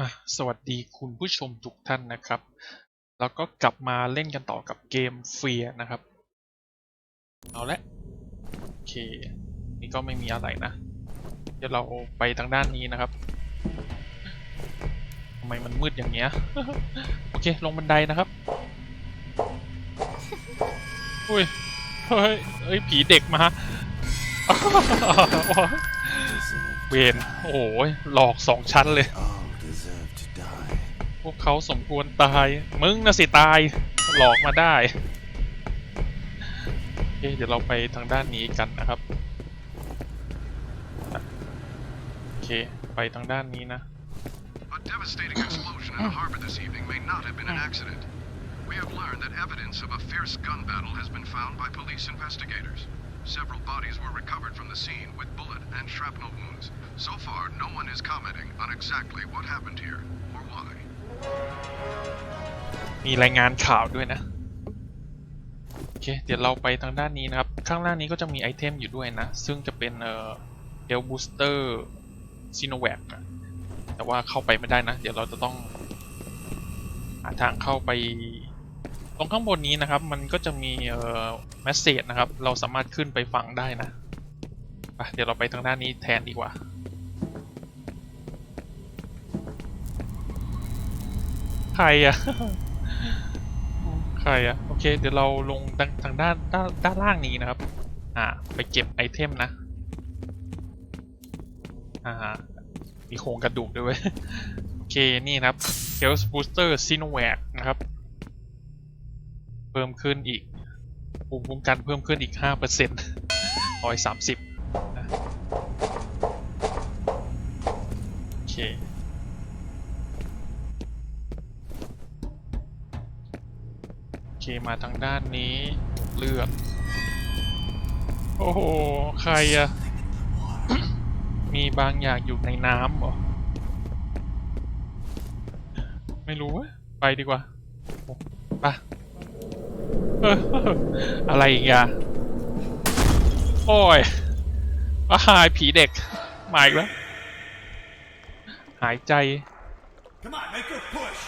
อะสวัสดีคุณผู้ชมทุกท่านนะครับ แล้วก็กลับมาเล่นกันต่อกับเกมเฟียนะครับ เอาละโอเค นี่ก็ไม่มีอะไรนะ เดี๋ยวเราไปทางด้านนี้นะครับทำไมมันมืดอย่างเงี้ย โอเค ลงบันไดนะครับ อุ้ย เฮ้ยเอ้ย ผีเด็กมาเวนโอ้โหหลอกสองชั้นเลย all deserve to die. พวกเขาสมควรตาย มึงนะสิตาย หลอกมาได้โอเคเดี๋ยวเราไปทางด้านนี้กันนะครับ โอเค ไปทางด้านนี้นะ A devastating explosion in the harbor this evening may not have been an accident. We have learned that evidence of a fierce gun battle has been found by police investigators. Several bodies were recovered from the scene with bullet and shrapnel wounds. So far, no one is commenting on exactly what happened here or why. มีรายงานข่าวด้วยนะ โอเค เดี๋ยวเราไปทางด้านนี้นะครับ ข้างล่างนี้ก็จะมีไอเทมอยู่ด้วยนะ ซึ่งจะเป็นเอ่อเฮลบูสเตอร์ซีโนแวคแต่ว่าเข้าไปไม่ได้นะ เดี๋ยวเราจะต้องหาทางเข้าไป ตรงข้างบนนี้นะครับ มันก็จะมีเอ่อแมสเซจนะครับ เราสามารถขึ้นไปฟังได้นะไปเดี๋ยวเราไปทางด้านนี้แทนดีกว่าใครอะใครอะโอเค เดี๋ยวเราลงทางทางด้านด้านด้านล่างนี้นะครับ อ่า ไปเก็บไอเทมนะ อ่า มีโครงกระดูกด้วยโอเค นี่นะครับ Health Booster Sinovac นะครับเพิ่มขึ้นอีกภูมิคุ้มกันเพิ่มขึ้นอีก5%ร้อยสามสิบนะโอเคโอเคมาทางด้านนี้เลือดโอ้โห ใครอะมีบางอย่างอยู่ในน้ำเหรอ ไม่รู้ว้ยไปดีกว่าไป อออะไรอีกอะโอ้ยอาหายผีเด็ก มาอีกแล้ว หายใจ Come on, make her push.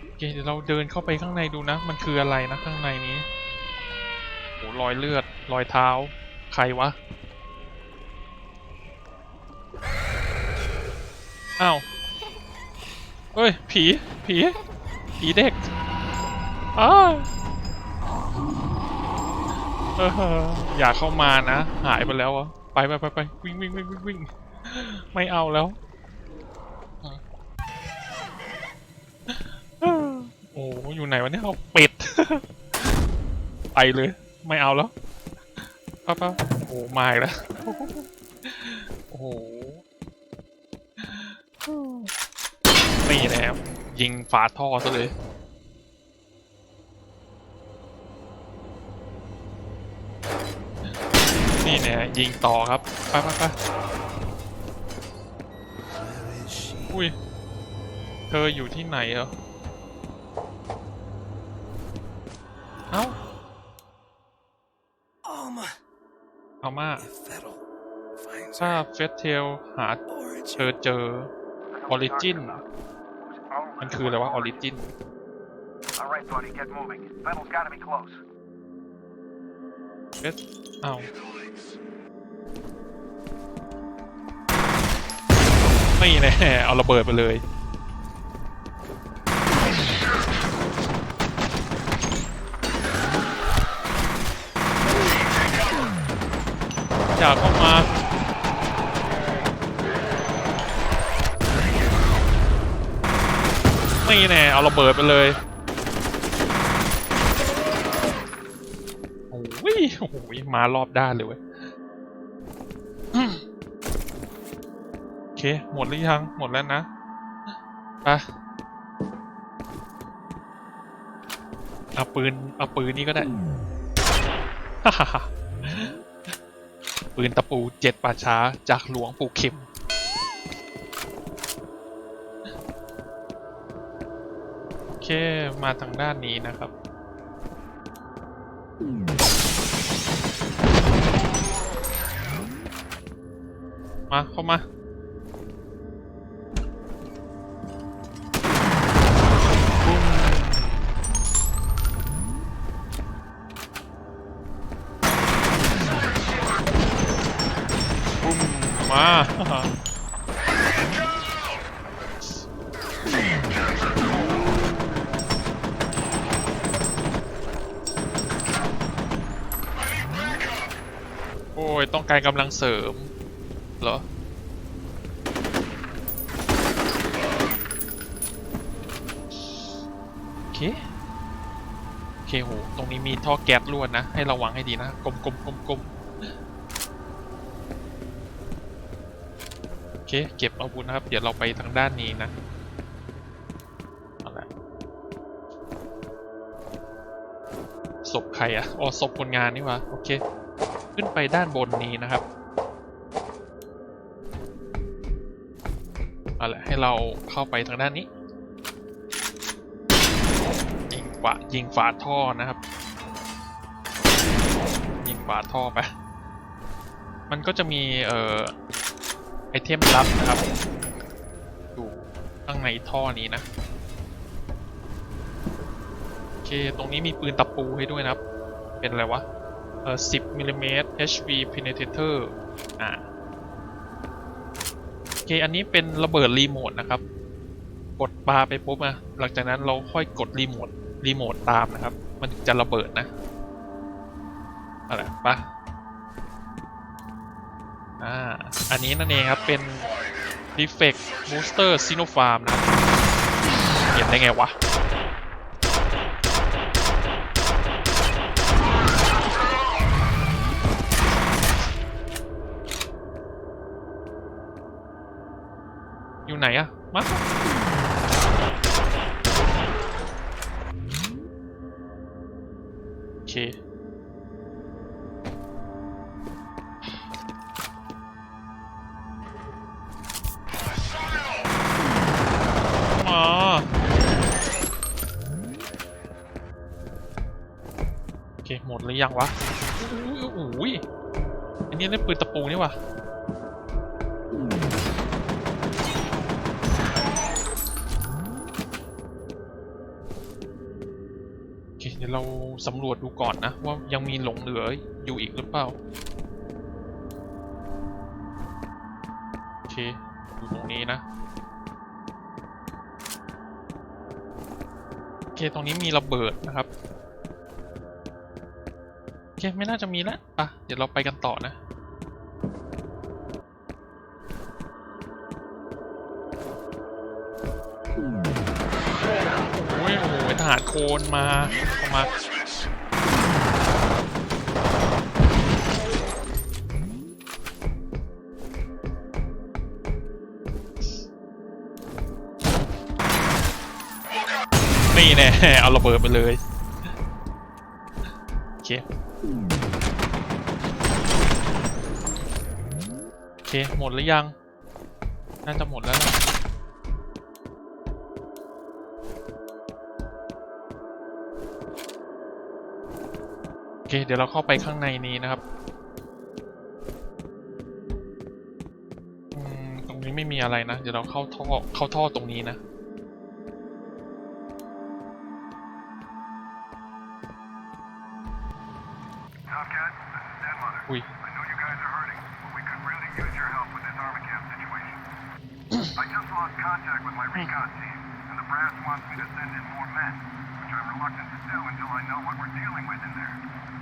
โอเคเดี๋ยวเราเดินเข้าไปข้างในดูนะ มันคืออะไรนะข้างในนี้โหรอยเลือด รอยเท้า ใครวะ อ้าว เฮ้ย ผี ผี ผีเด็ก อย่าเข้ามานะ หายไปแล้วอะไปไปไปไปวิ่งวิ่งวิ่งวิ่งวิ่งไม่เอาแล้ว โอ้อยู่ไหนวะเนี่ยเอาเป็ดไปเลย ไม่เอาแล้วป้าป้าโอ้มาอีกแล้วโอ้โหนี่แหละยิงฝาท่อซะเลย นี่เนี่ยยิงต่อครับ ไปไปไปอุ้ย เธออยู่ที่ไหนเหรอ เอา้าเอามาถ้าเฟสเทลหาเธอเจอออริจินมันคืออะไรวะออริจิน All right, buddy, get moving. Tunnel's gotta be close. เฟสเอาไม่แน่เอาระเบิดไปเลยอย่าเข้ามาไม่แน่เอาระเบิดไปเลย โอ้โหมารอบด้านเลยเว้ยโอเค หมดหรือยัง หมดแล้วนะไปเอาปืน เอาปืนนี่ก็ได้ ปืนตะปูเจ็ดป่าช้าจากหลวงปู่เข็มโอเค มาทางด้านนี้นะครับ มา เข้ามาบุ้มมา โอ้ย ต้องการกำลังเสริม เหรอ โอเค โอเคโห ตรงนี้มีท่อแก๊สรั่วนะ ให้ระวังให้ดีนะ กลมกลมกลมกลมโอเค เก็บอาวุธนะครับ เดี๋ยวเราไปทางด้านนี้นะศพใครอะอ๋อศพคนงานนี่วะโอเค ขึ้นไปด้านบนนี้นะครับ เอาละให้เราเข้าไปทางด้านนี้ ยิงฝายิงฝาท่อนะครับ ยิงฝาท่อไป มันก็จะมีเอ่อไอเทมลับนะครับอยู่ข้างในท่อนี้นะโอเคตรงนี้มีปืนตะปูให้ด้วยนะครับ เป็นอะไรวะเอ่อ10มิลลิเมตร HV penetrator อ่า เค อันนี้เป็นระเบิดรีโมทนะครับ กดปาไปปุ๊บอะหลังจากนั้นเราค่อยกดรีโมทรีโมทตามนะครับ มันถึงจะระเบิดนะอะไรปะอ่า อันนี้นั่นเองครับ เป็น Defect Booster Sinopharm นะเห็นได้ไงวะ ไหนอะมาโอเคอ๋อโอเคหมดหรือยังวะอุ้ยอุ้ยอันนี้เล่นปืนตะปูนี่วะ ดี๋ยวเราสำรวจดูก่อนนะ ว่ายังมีหลงเหลืออยู่อีกหรือเปล่า โอเคดูตรงนี้นะ โอเค ตรงนี้มีระเบิดนะครับ โอเค ไม่น่าจะมีแล้วอะ เดี๋ยวเราไปกันต่อนะ ทหารโคนมาเข้ามานี่แน่เอาระเบิดไปเลยโอเคโอเคหมดหรือยัง น่าจะหมดแล้วล่ะ เคเดี๋ยวเราเข้าไปข้างในนี้นะครับอืมตรงนี้ไม่มีอะไรนะ เดี๋ยวเราเข้าท่อเข้าท่อตรงนี้นะ Tomcat, this is Dead Mother. อุ้ย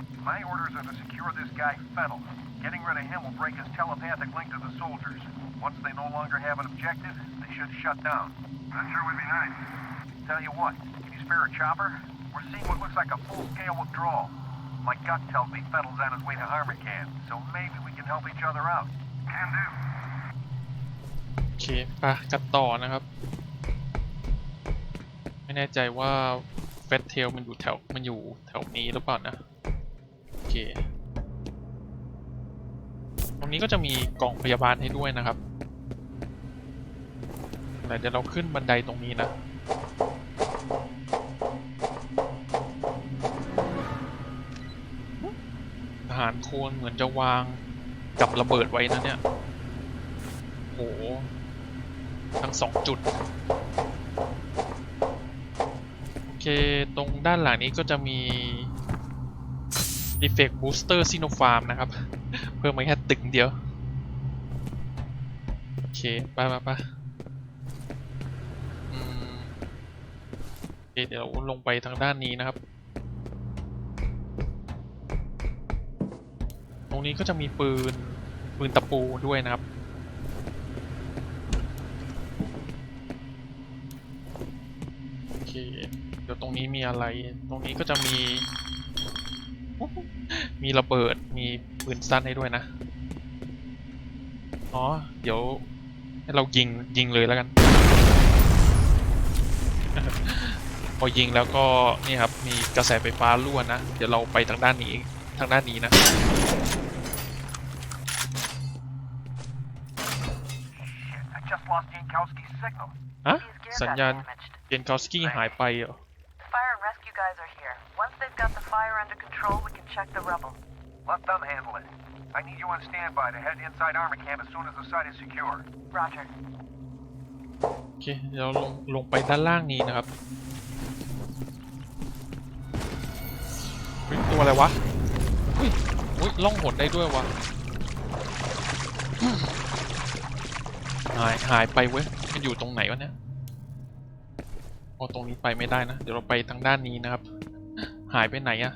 I know you guys are hurting, but we could really use your help with this Armacam situation. I just lost contact with my recon team, and the brass wants me to send in more men, which I'm reluctant to do until I know what we're dealing with in there. My orders are to secure this guy Fettel. Getting rid of him will break his telepathic link to the soldiers. Once they no longer have an objective, they should shut down. That sure would be nice. Tell you what, can you spare a chopper? We're seeing what looks like a full-scale withdrawal. My gut tells me Fettel's on his way to Armacan, so maybe we can help each other out. Can do. โอเคไปกันต่อนะครับ ไม่แน่ใจว่าเฟสเทลมันอยู่แถว มันอยู่แถวนี้หรือเปล่านะ โอ เค ตรงนี้ก็จะมีกล่องพยาบาลให้ด้วยนะครับ แต่เดี๋ยวเราขึ้นบันไดตรงนี้นะทหารโคนเหมือนจะวางกับระเบิดไว้นะเนี่ย โห ทั้งสองจุด โอเค ตรงด้านหลังนี้ก็จะมี Defect Booster Sinopharm นะครับ เพิ่มมาแค่ตึงเดียว โอเคไปไปไปโอเคเดี๋ยวลงไปทางด้านนี้นะครับ ตรงนี้ก็จะมีปืน ปืนตะปูด้วยนะครับโอเคเดี๋ยวตรงนี้มีอะไร ตรงนี้ก็จะมี มีระเบิดมีปืนสั้นให้ด้วยนะ อ๋อ เดี๋ยวให้เรายิงยิงเลยแล้วกัน พอยิงแล้วก็นี่ครับมีกระแสไฟฟ้ารั่วนะ เดี๋ยวเราไปทางด้านนี้ทางด้านนี้นะ I just lost Jankowski's signal. ฮะ These gear สัญ got ญาณ damaged. เจนคอสกี้หายไปเหรอ Fire and rescue guys are here. Once they've got the fire under control, we can check the rubble. Let them handle it. I need you on standby to head inside armor camp as soon as the site is secure. Roger. โอเคเดี๋ยวลงลงไปด้านล่างนี้นะครับเฮ้ยตัวอะไรวะอุ้ยอุ้ยล่องหนได้ด้วยวะหายหายไปเว้ยมันอยู่ตรงไหนวะเนี่ยโอ้ตรงนี้ไปไม่ได้นะ เดี๋ยวเราไปทางด้านนี้นะครับ หายไปไหนอะ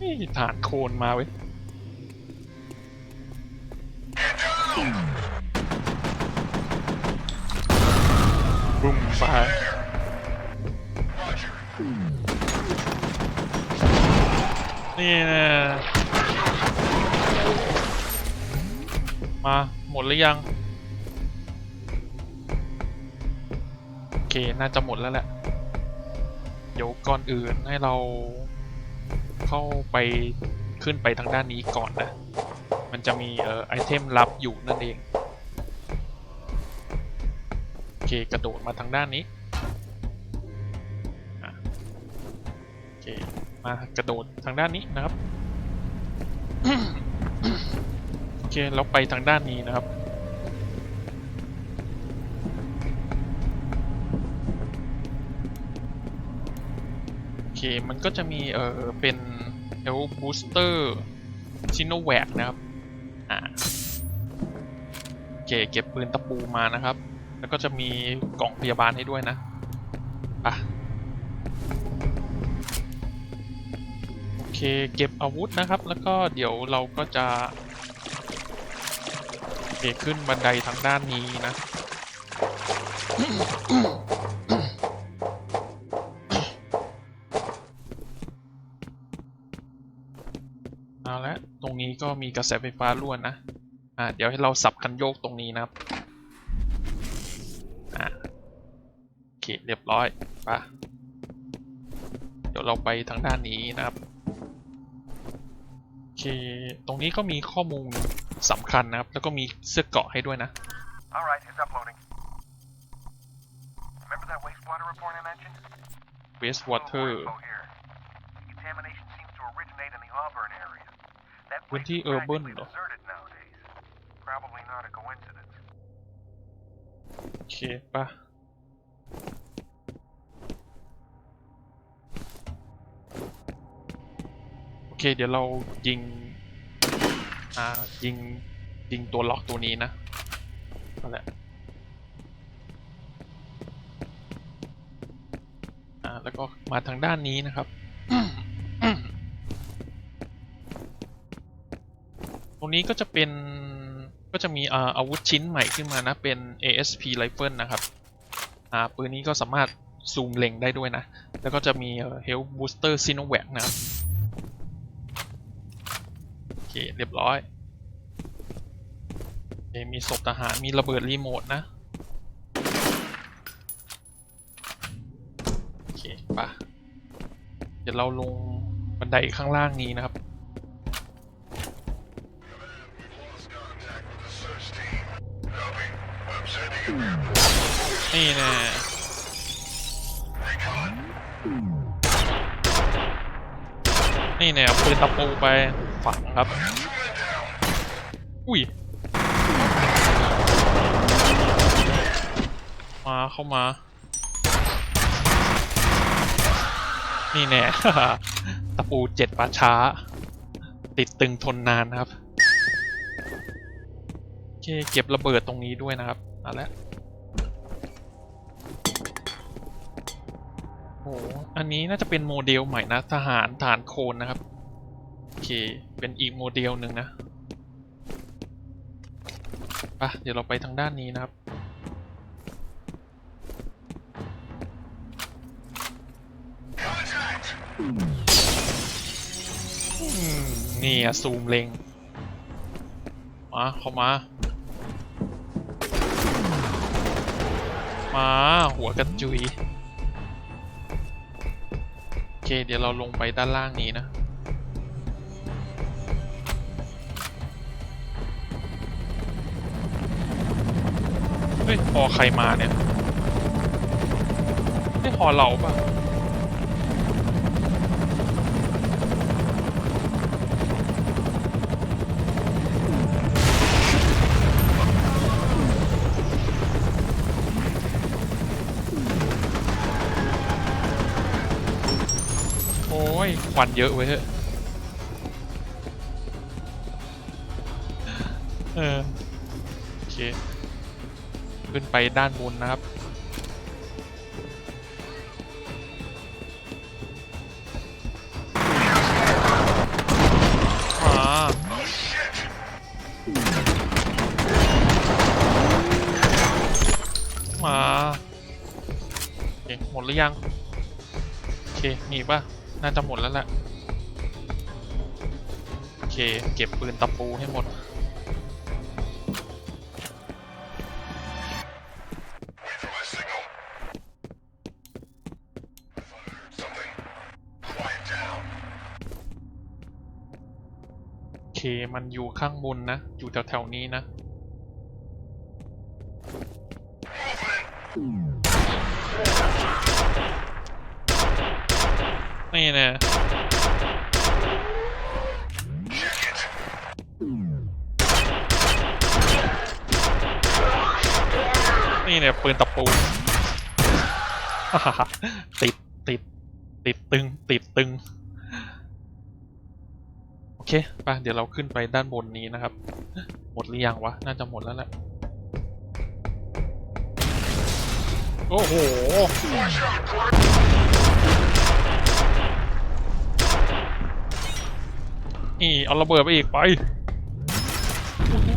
นี่ฐานโคนมาเว้ยบุ้มไปนี่นะมา หมดหรือยัง เค น่าจะหมดแล้วแหละ เดี๋ยวก่อนอื่นให้เราเข้าไปขึ้นไปทางด้านนี้ก่อนนะ มันจะมีเอ่อไอเทมลับอยู่นั่นเอง โอเค กระโดดมาทางด้านนี้โอเค มากระโดดทางด้านนี้นะครับ โอเค เราไปทางด้านนี้นะครับ เคมันก็จะมีเออเป็นเอลบูสเตอร์ชิโนแวกนะครับอ่าโอเคเก็บปืนตะปูมานะครับ แล้วก็จะมีกล่องพยาบาลให้ด้วยนะอะโอเคเก็บอาวุธนะครับ แล้วก็เดี๋ยวเราก็จะโอเคขึ้นบันไดทางด้านนี้นะ นี้ก็มีกระแสไฟฟ้ารั่วนะ อ่า เดี๋ยวให้เราสับคันโยกตรงนี้นะครับ อะโอเคเรียบร้อยไปะเดี๋ยวเราไปทางด้านนี้นะครับ โอเค ตรงนี้ก็มีข้อมูลสำคัญนะครับ แล้วก็มีเสื้อเกราะให้ด้วยนะ All right, it's uploading. Remember that wastewater report I mentioned? waste Little more water info here. Contamination seems to originate in the Auburn area. That พื้น place ที่ is เออร์เบิร์น practically เหรอ deserted nowadays. Probably not a coincidence. โอเคปะโอเค เดี๋ยวเรายิง อ่า ยิง ยิงตัวล็อกตัวนี้นะนั่นแหละอ่า แล้วก็มาทางด้านนี้นะครับ นี้ก็จะเป็นก็จะมีอาวุธชิ้นใหม่ขึ้นมานะเป็น ASP Rifle นะครับอ่าปืนนี้ก็สามารถซูมเล็งได้ด้วยนะ แล้วก็จะมี Health Booster Sinovac นะครับโอเคเรียบร้อยโอเคมีศพทหารมีระเบิดรีโมทนะโอเคปะเดี๋ยวเราลงบันไดข้างล่างนี้นะครับ นี่แน่นี่แน่เอาปืนตะปูไปฝังครับ อุ้ย มาเข้ามา นี่แน่ ตะปูเจ็ดป่าช้า ติดตึงทนนานครับ โอเค เก็บระเบิดตรงนี้ด้วยนะครับ เอาละโอ้อันนี้น่าจะเป็นโมเดลใหม่นะทหารฐานโคนนะครับ โอเค เป็นอีกโมเดลหนึ่งนะไปะเดี๋ยวเราไปทางด้านนี้นะครับนี่อะซูมเล็ง มา เข้ามา มาหัวกระจุย โอเค เดี๋ยวเราลงไปด้านล่างนี้นะเฮ้ยพอใครมาเนี่ยไม่พอเราป่ะ โอ้ยควันเยอะเว้ยเฮ้ยเออโอเค ขึ้นไปด้านบนนะครับมามาโอเคหมดหรือยัง โอเค มีอีป่ะ น่าจะหมดแล้วแหละโอเค เก็บปืนตะปูให้หมด โอเค มันอยู่ข้างบนนะ อยู่แถวๆนี้นะ นี่น่นี่เนี่ยปืนตะปูติดติดติดตึง ติดตึง โอเคไปเดี๋ยวเราขึ้นไปด้านบนนี้นะครับ หมดหรือยังวะ น่าจะหมดแล้วแหละ โอ้โห นี่เอาระเบิดไปอีกไปโอ้โห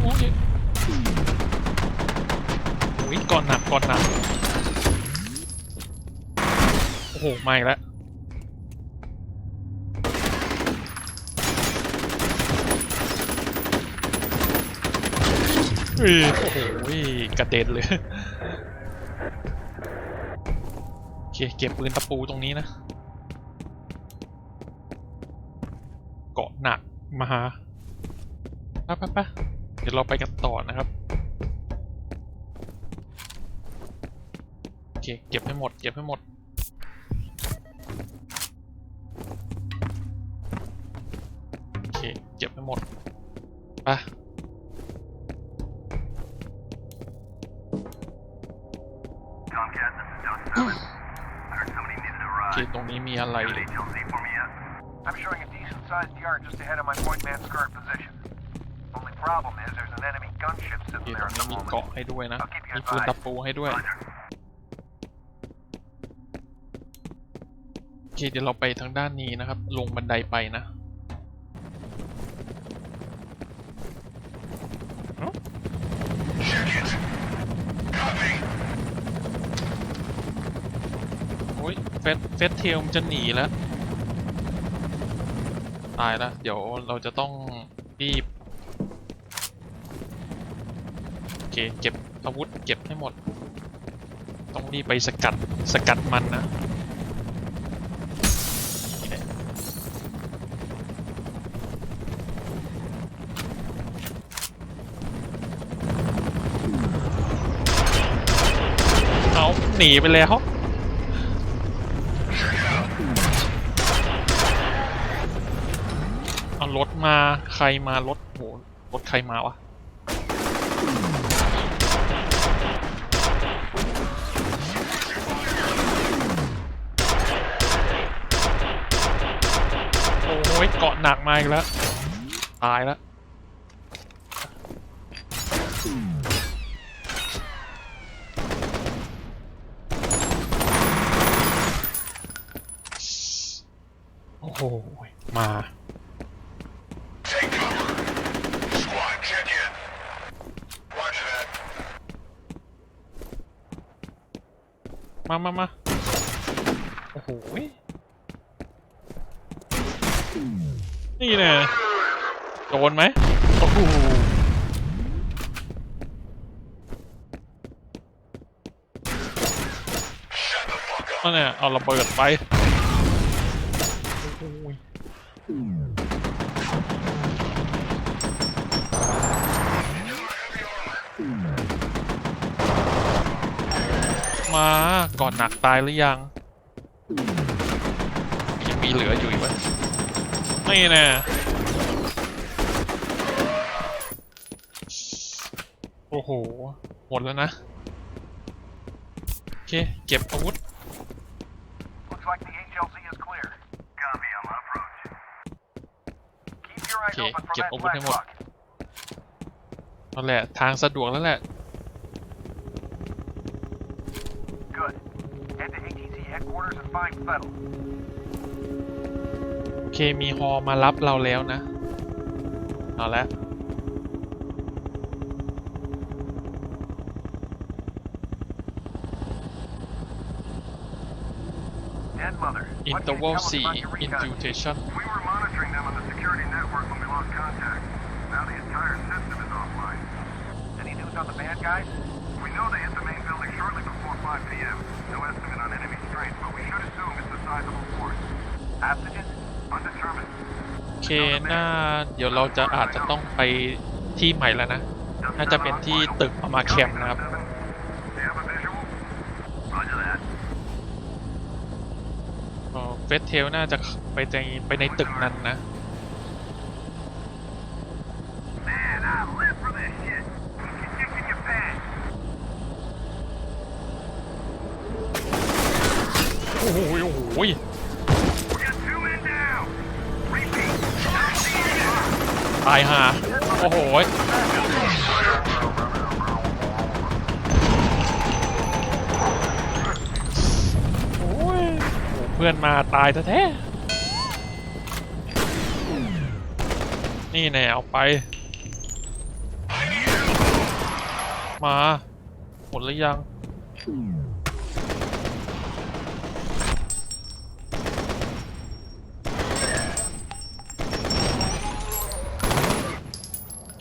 โอ้ยก่อนหนักก่อนหนักโอ้โหมาแล้วโอ้โหกระเด็นเลยโอเคเก็บปืนตะปูตรงนี้นะ เกาะ หนักมาไปไปไปเดี๋ยวเราไปกันต่อนะครับ โอเค เก็บให้หมด เก็บให้หมด โอเค เก็บให้หมดไป Tomcat, this is Dust Seven. I heard somebody needed a โอเค ride. ตรงนี้มีอะไร Got an HLZ for me yet? I'm showing a decent-sized yard just ahead of my point man's current position. Only problem is there's an enemy gunship โอเค sitting ต there รง at นี้ the มี moment. เกาะให้ด้วยนะ I'll keep you มีปืน advised. ตะปูให้ด้วย Roger. โอเคเดี๋ยวเราไปทางด้านนี้นะครับ ลงบันไดไปนะเอ้าโอ้ยเฟสเฟสเทลมันจะหนีแล้ว ตายแล้วเดี๋ยวเราจะต้องรีบโอเคเก็บอาวุธเก็บให้หมด ต้องรีบไปสกัดสกัดมันนะเอาหนีไปแล้ว เอารถ มาใครมารถโหรถใครมาวะโอ้ยเกาะหนักมาอีกแล้ว ตายแล้วโอ้โหมา Take cover. Squad, check in. Roger that. มามามาโอ้โหนี่แน่โดนไหมโอ้โหนั่นเนี่ยเอาระเบิดไปโอ้โมาก่อนหนักตายหรือยัง ยังมีเหลืออยู่อีกวะนี่แน่โอ้โห หมดแล้วนะ โอเค เก็บอาวุธ Looks like the HLZ is clear. Copy, I'm on approach. Keep your eyes Okay, open for ket that open black ให้หมด box. นั่นแหละ ทางสะดวกแล้วแหละ headquarters and find Fettel. โอเค มีฮอมารับเราแล้วนะ เอาละ Dead mother. what can you Interval tell us C about your recon? infiltration We were monitoring them on the security network when we lost contact. Now the entire system is offline. Any news on the bad guys? We know they hit the main building shortly before 5 p.m. เคน่าเดี๋ยวเราจะอาจจะต้องไปที่ใหม่แล้วนะ น่าจะเป็นที่ตึกมามาแคมป์นะครับ Do you have a visual? Roger that. เฟสเทลน่าจะไปในไปในตึกนั้นนะ Man, I live for this shit. Keep your dick in your pants. โอ้โหโอ้โหายหา โอ้โหเพื่อนมาตายแท้ๆนี่แน่เอาไป มา หมดหรือยัง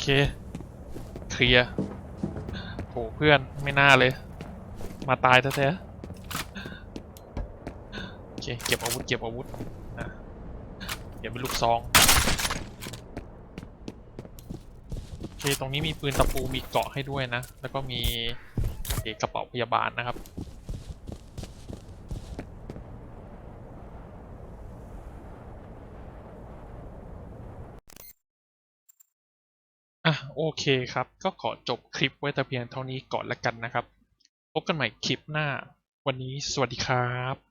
เค เคลียร์โหเพื่อนไม่น่าเลย มาตายแท้ๆโอเคเก็บอาวุธเก็บอาวุธนะเก็บเป็นลูกซองโอเคตรงนี้มีปืนตะปูมีเกาะให้ด้วยนะ แล้วก็มีกระเป๋าพยาบาลนะครับ โอเคครับ ก็ขอจบคลิปไว้แต่เพียงเท่านี้ก่อนละกันนะครับ พบกันใหม่คลิปหน้า วันนี้สวัสดีครับ